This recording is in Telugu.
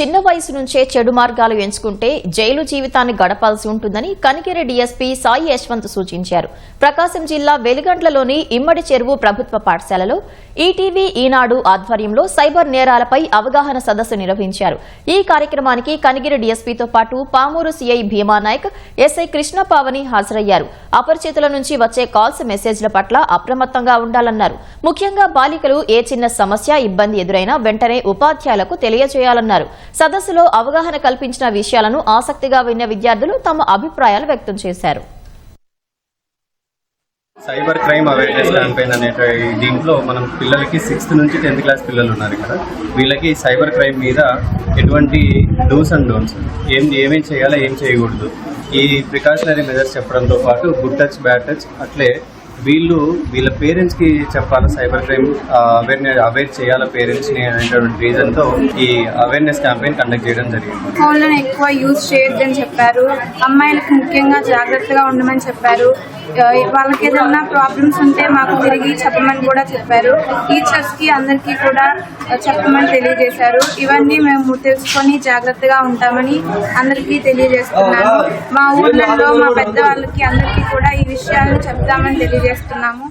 చిన్న వయసు నుంచే చెడు మార్గాలు ఎంచుకుంటే జైలు జీవితాన్ని గడపాల్సి ఉంటుందని కనిగిరి డీఎస్పీ సాయి యశ్వంత్ సూచించారు. ప్రకాశం జిల్లా వెలిగండ్లలోని ఇమ్మడి చెరువు ప్రభుత్వ పాఠశాలలో ఈటీవీ ఈనాడు ఆధ్వర్యంలో సైబర్ నేరాలపై అవగాహన సదస్సు నిర్వహించారు. ఈ కార్యక్రమానికి కనిగిరి డీఎస్పీతో పాటు పామూరు సీఐ భీమానాయక్ ఎస్ఐ కృష్ణ పావని హాజరయ్యారు. అపరిచితుల నుంచి వచ్చే కాల్స్ మెసేజ్ల పట్ల అప్రమత్తంగా ఉండాలన్నారు. ముఖ్యంగా బాలికలు ఏ చిన్న సమస్య ఇబ్బంది ఎదురైనా వెంటనే ఉపాధ్యాయులకు తెలియజేయాలన్నారు. సదస్సులో అవగాహన కల్పించిన విషయాలను ఆసక్తిగా విన్న విద్యార్థులు తమ అభిప్రాయాలు వ్యక్తం చేశారు. సైబర్ క్రైమ్ అవేర్నెస్ క్యాంపెయిన్ అనే దీంట్లో మనం పిల్లలకి సిక్స్త్ నుంచి టెన్త్ క్లాస్ పిల్లలు ఉన్నారు ఇక్కడ. వీళ్ళకి సైబర్ క్రైమ్ మీద ఎటువంటి డూస్ అండ్ డోన్స్ ఏం ఏమేం చేయాలో ఏం చేయకూడదు. ఈ ప్రికాషనరీ మెజర్స్ చెప్పడంతో పాటు గుడ్ టచ్ బ్యాడ్ టచ్ అట్లే వీళ్ళు వీళ్ళ పేరెంట్స్కి చెప్పాలి సైబర్ క్రైమ్ అవేర్నెస్ అవేర్ చేయాలి పేరెంట్స్ని అనేటువంటి రీజన్తో ఈ అవేర్నెస్ క్యాంపెయిన్ కండక్ట్ చేయడం జరిగింది. ఫోన్లను ఎక్కువ యూజ్ చేయొద్దని చెప్పారు. అమ్మాయిలకు ముఖ్యంగా జాగ్రత్తగా ఉండమని చెప్పారు. వాళ్ళకి ఏదైనా ప్రాబ్లమ్స్ ఉంటే మాకు తిరిగి చెప్పమని కూడా చెప్పారు. టీచర్స్కి అందరికీ కూడా చెప్పమని తెలియజేశారు. ఇవన్నీ మేము తెలుసుకొని జాగ్రత్తగా ఉంటామని అందరికీ తెలియజేస్తున్నాము మా ఊర్లలో మా పెద్దవాళ్ళకి అందరికీ కూడా ఈ విషయాలను చెప్తామని తెలియజేస్తున్నాము.